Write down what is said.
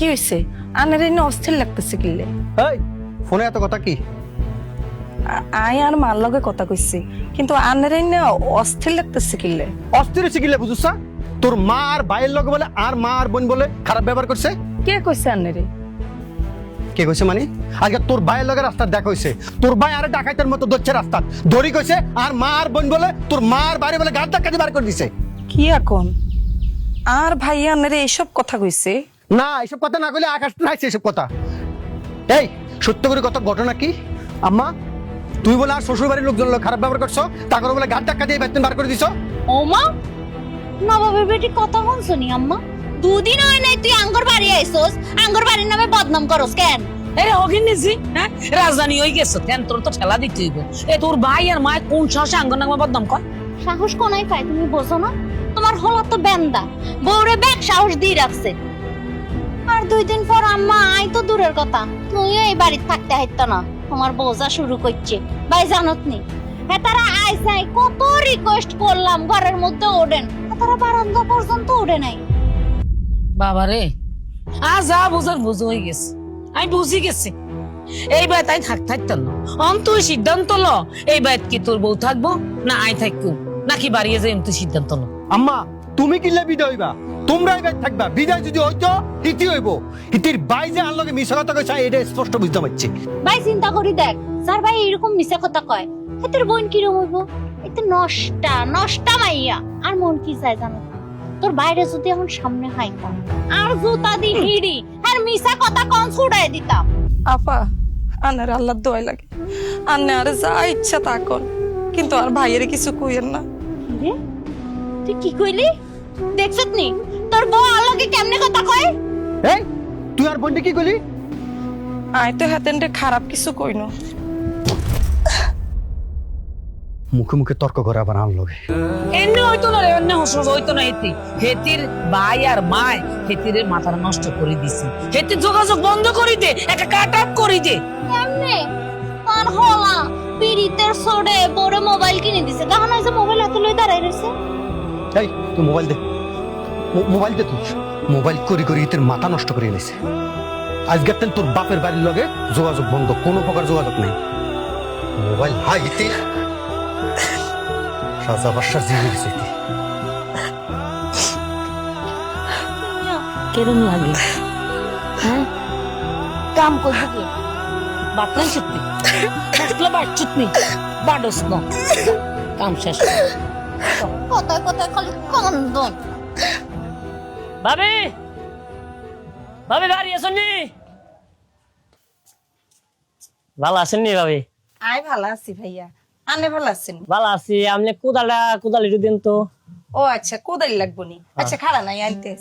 কি হয়েছে আনের এনে অস্থির লাগতেছে কিল্লে এই ফোনে এত কথা কি? আই আর মার লগে কথা কইছি কিন্তু আনের এনে অস্থির লাগতেছে কিল্লে অস্থির শিখিলে বুঝছ? তোর মা আর ভাইয়ের লগে বলে আর মা আর বোন বলে খারাপ ব্যবহার করছে? কে কইছে আনেরে কে কইছে মানে? আজকে তোর ভাইয়ের লগে রাস্তা দেখা হইছে। তোর ভাই আর ডাকাইতের মতো দচ্ছে রাস্তা। দড়ি কইছে আর মা আর বোন বলে তোর মা আর বাইরে বলে গাড় ধাক্কা দিয়ে বার করে দিছে। কি এখন আর ভাই আনেরে এইসব কথা কইছে? না এসব কথা না কইলে আকাশ রাখছে এসব কথা। এই সত্য করে কত ঘটনা কি? আম্মা তুই বলে আর শ্বশুর বাড়ির লোকজন খারাপ ব্যবহার করছ? তা করে বলে গাড় ধাক্কা দিয়ে বেতন বার করে দিছো? ওমা নবাবের বেটি কথা হন শুনি আম্মা? দুদিন হয় নাই তুই আঙ্গর বাড়ি আইছস আঙ্গর বাড়ির নামে বদনাম করস কেন? আরে হগিন নিছি হ্যাঁ? রাজধানী হয়ে গেছে কেন তোর তো ঠেলা দিতে হইব? এ তোর ভাই আর মা কোন সাহসে আঙ্গন নামা বদনাম কর? সাহস কোনায় পাই তুমি বোঝো না? তোমার হলো তো বেন্দা বউরে ব্যাগ সাহস দিয়ে রাখছে। দুই দিন পর আম্মা আই তো দূরের কথা। তুই এই বাড়িতে থাকতে হাইতো না। তোমার বোঝা শুরু করছে। ভাই জানত নি? হেতারা আই যাই কত রিকোয়েস্ট করলাম ঘরের মধ্যে ওঠেন। হেতারা বারান্দা পর্যন্ত ওঠে নাই। বাবা রে আ যা বুঝার বুঝ হয়ে গেছে। আমি বুঝি গেছি। এই বাই তাই থাক থাকতাম না। অন তুই সিদ্ধান্ত ল এই বাইত কি তোর বউ থাকব না আই থাকব? নাকি বাড়িয়ে যাই তুই সিদ্ধান্ত ল। আম্মা তুমি কিনলে বিদায় হইবা? তোমরা এবার থাকবা। বিদায় যদি হইতো ইতি হইব। ইতির বাই যে আর লগে মিশা কথা কইছে এটা স্পষ্ট বুঝতে পারছি। ভাই চিন্তা করি দেখ স্যার ভাই এরকম মিশা কথা কয় এতের বোন কিরম হইব? এতে নষ্টা নষ্টা মাইয়া। আর মন কি চায় জানো? তোর বাইরে যদি এখন সামনে হাইতাম আর জুতা দি হিড়ি আর মিশা কথা কন ছুড়াই দিতাম। আপা আনের আল্লাহ দোয়াই লাগে। আন্নে আরে যা ইচ্ছা তা কর কিন্তু আর ভাইয়ের কিছু কইেন না। রে তুই কি কইলি? দেখছত নি? তোর বউ আলোকে কেমনে কথা কয়? এই তুই আর বোনটা কি কইলি আই তো হাতেনরে খারাপ কিছু কইনো মুখে মুখে তর্ক করে আবার আন লগে। এমনি হইতো না রে এমনি হসরত হইতো না হেতি। হেতির ভাই আর মায় হেতির মাথাটা নষ্ট করে দিছে। হেতির যোগাযোগ বন্ধ করি দে একটা কাট আপ করি দে। কেমনে? তার হলা পিরিতের সোডে বড় মোবাইল কিনে দিছে। তখন হইছে মোবাইল হাতে লই দাঁড়াই রইছে এই তুই মোবাইল দে। মোবাইল দে তুই মোবাইল করি করি তোর মাথা নষ্ট করে এনেছে। আজকের দিন তোর বাপের বাড়ির লগে যোগাযোগ বন্ধ কোনো প্রকার যোগাযোগ নেই। মোবাইল হাই ইতি রাজা বাসার জিয়ে গেছে ইতি। কেরম লাগে? হ্যাঁ? কাম করব কি? বাটলাই সত্যি আসলে বাটচুত নি বাডস ন। কাম শেষ কথায় কথায় খালি কন্দন। ভাবি ভাবি বাড়ি আসুননি ভালো আছেন নি ভাবি? আই ভালো আছি ভাইয়া। আনে ভালো আছেন? ভালো আছি আপনি কোদালটা কোদালি দিন তো। ও আচ্ছা কোদালি লাগবো নি। আচ্ছা খাড়া নাই আইতে।